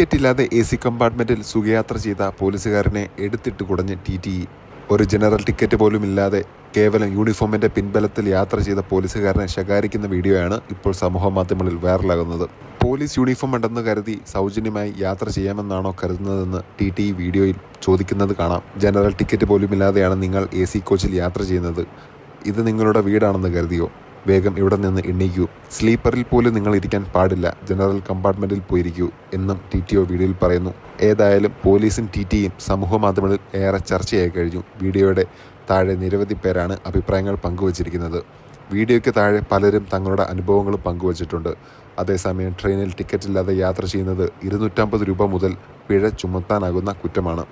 Ticket ഇല്ലാതെ A C കമ്പാർട്ട്മെന്റിൽ സുഖയാത്ര ചെയ്ത പോലീസുകാരനെ എടുത്തിട്ട് കുടഞ്ഞ് ടി ടി ഇ. ഒരു ജനറൽ ടിക്കറ്റ് പോലും ഇല്ലാതെ കേവലം യൂണിഫോമിന്റെ പിൻബലത്തിൽ യാത്ര ചെയ്ത പോലീസുകാരനെ ശകാരിക്കുന്ന വീഡിയോയാണ് ഇപ്പോൾ സമൂഹ മാധ്യമങ്ങളിൽ വൈറലാകുന്നത്. പോലീസ് യൂണിഫോം ഉണ്ടെന്ന് കരുതി സൗജന്യമായി യാത്ര ചെയ്യാമെന്നാണോ കരുതുന്നതെന്ന് ടി ടി വീഡിയോയിൽ ചോദിക്കുന്നത് കാണാം. ജനറൽ ടിക്കറ്റ് പോലും ഇല്ലാതെയാണ് നിങ്ങൾ എ സി കോച്ചിൽ യാത്ര ചെയ്യുന്നത്. ഇത് നിങ്ങളുടെ വീടാണെന്ന് കരുതിയോ? വേഗം ഇവിടെ നിന്ന് എണ്ണീക്കൂ സ്ലീപ്പറിൽ പോലും നിങ്ങൾ ഇരിക്കാൻ പാടില്ല. ജനറൽ കമ്പാർട്ട്മെന്റിൽ പോയിരിക്കൂ എന്നും ടി ടി ഒ വീഡിയോയിൽ പറയുന്നു. ഏതായാലും പോലീസും ടി ടിയും സമൂഹ മാധ്യമങ്ങളിൽ ഏറെ ചർച്ചയായി കഴിഞ്ഞു. വീഡിയോയുടെ താഴെ നിരവധി പേരാണ് അഭിപ്രായങ്ങൾ പങ്കുവച്ചിരിക്കുന്നത്. വീഡിയോയ്ക്ക് താഴെ പലരും തങ്ങളുടെ അനുഭവങ്ങൾ പങ്കുവച്ചിട്ടുണ്ട്. അതേസമയം ട്രെയിനിൽ ടിക്കറ്റ് ഇല്ലാതെ യാത്ര ചെയ്യുന്നത് ഇരുന്നൂറ്റമ്പത് രൂപ മുതൽ പിഴ ചുമത്താനാകുന്ന കുറ്റമാണ്.